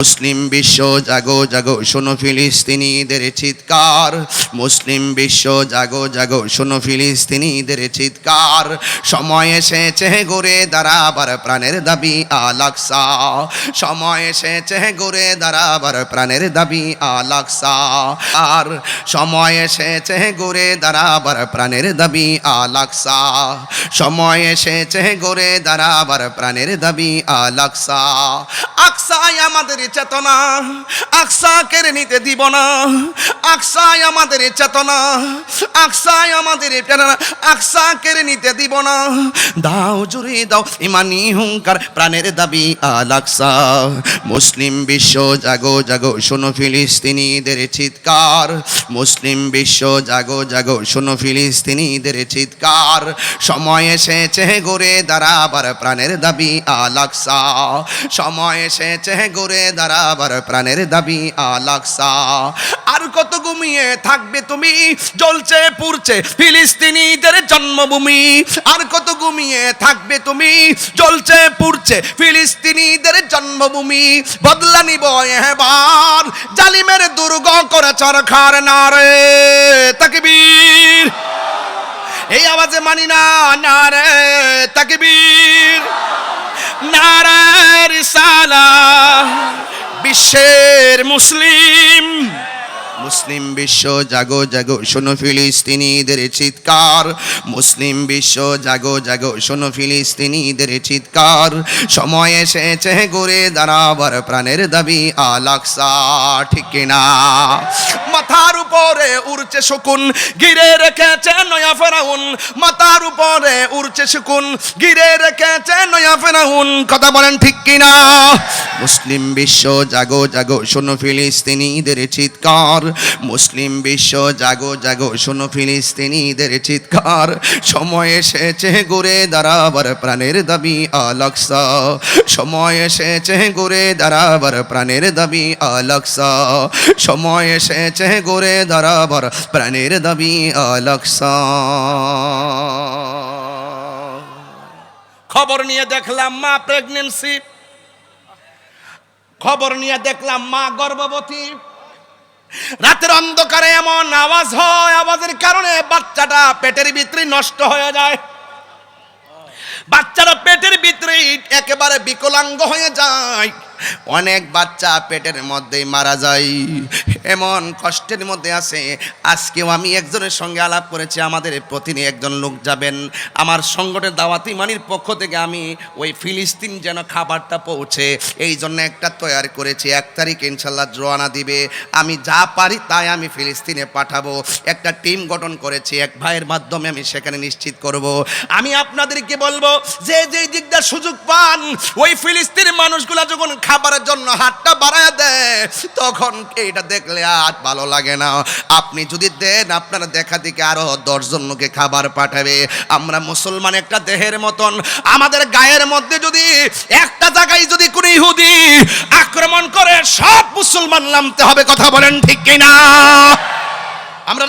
মুসলিম বিশ্ব জাগো জাগো, শোনো ফিলিস্তিনিদের চিৎকার। মুসলিম বিশ্ব জাগো জাগো, শোনো ফিলিস্তিনিদের চিৎকার। সময় এসেছে গড়ে দাঁড়াবার প্রাণের দাবি আলাকসা সময় এসেছে গড়ে দাঁড়াবার প্রাণের দাবি আলাকসা আর সময় এসেছে গড়ে দাঁড়াবার প্রাণের দাবি আলাকসা সময় এসেছে গড়ে দাঁড়াবার প্রাণের দাবি আলাকসা আকসাই আমাদের চেতনা, আকসা কেড়ে নিতে দিব না। আকসাই আমাদের চেতনা আকসাই আমাদের প্রেরণা, আকসা কেড়ে নিতে দিব না। দাও জুড়ে দাও, ইমানি হুঙ্কার, প্রাণের দাবি আলাকসা মুসলিম বিশ্ব, জাগো জাগো, শোনো ফিলিস্তিনিদের চিৎকার। মুসলিম বিশ্ব, জাগো জাগো, শোনো ফিলিস্তিনিদের চিৎকার। সময় এসেছে গড়ে দাঁড়াবার প্রাণের দাবি আলাকসা সময় এসেছে গড়ে দাঁড়াবার প্রাণের দাবি আলাকসা। আর কত ঘুমিয়ে থাকবে তুমি? জ্বলছে, পুড়ছে ফিলিস্তিনিদের জন্মভূমি। আর কত ঘুমিয়ে থাকবে তুমি? জ্বলছে, পুড়ছে ফিলিস্তিনিদের জন্মভূমি। বদলা নিব এবার। জালিমের দুর্গ করে চরখার নারে। তাকবীর। এই আওয়াজে মানি না নারে তাকবীর। রিসালা বিশ্বের মুসলিম। মুসলিম বিশ্ব, জাগো জাগো, শোনো ফিলিস্তিনিদের চিৎকার। মুসলিম বিশ্ব, জাগো জাগো, শোনো ফিলিস্তিনিদের চিৎকার। সময় এসেছে গড়ে দাঁড়াবার, প্রাণের দাবি আলাকসা ঠিক কিনা? মাথার উপরে উড়ছে শকুন গিরে রেখেছে নয়া ফেরাউন। মাথার উপরে উড়ছে শকুন গিরে রেখেছে নয়া ফেরাউন। কথা বলেন ঠিক কিনা? মুসলিম বিশ্ব, জাগো জাগো, শোনো ফিলিস্তিনিদের চিৎকার। মুসলিম বিশ্ব, জাগো জাগো, শোনো ফিলিস্তিনিদের চিৎকার। সময় এসেছে ঘুরে দাঁড়াবার প্রাণের দাবি আলাকসা সময় এসেছে গড়ে দাঁড়াবার প্রাণের দাবি আলাকসা সময় এসেছে গড়ে দাঁড়াবার প্রাণের দাবি আলাকসা খবর নিয়ে দেখলাম মা প্রেগনেন্সি। খবর নিয়ে দেখলাম মা গর্ভবতী। রাতের অন্ধকারে এমন আওয়াজ হয়, আওয়াজের কারণে বাচ্চাটা পেটের ভিতরে নষ্ট হয়ে যায়। বাচ্চারা পেটের ভিতরে একেবারে বিকলাঙ্গ হয়ে যায়। অনেক বাচ্চা পেটের মধ্যেই মারা যায়। এমন কষ্টের মধ্যে আছে, আজকেও আমি একজনের সঙ্গে আলাপ করেছি, আমাদের প্রতিদিন একজন লোক যাবেন। আমার সংগঠনের দাওয়াতি মানির পক্ষ থেকে আমি ওই ফিলিস্তিন যেন খাবারটা পৌঁছে এই জন্য একটা তৈরি করেছি। এক তারিখ ইনশাল্লাহ রোয়ানা দিবে। আমি যা পারি তাই আমি ফিলিস্তিনে পাঠাবো। একটা টিম গঠন করেছি, এক ভাইয়ের মাধ্যমে আমি সেখানে নিশ্চিত করব। আমি আপনাদেরকে বলব, যে যেই দিকটা সুযোগ পান, ওই ফিলিস্তিনের মানুষগুলা যখন খাবারের জন্য হাতটা বাড়ায় দেয় তখন এইটা দেখলে আর ভালো লাগে না। আপনি যদি দেন, আপনার দেখা দিকে আরও দশজন লোকে খাবার পাঠাবে। আমরা মুসলমান একটা দেহের মতন। আমাদের গায়ের মধ্যে যদি একটা জায়গায় যদি কোনো ইহুদি আক্রমণ করে, সব মুসলমান নামতে হবে, কথা বলেন ঠিক কিনা? আমরা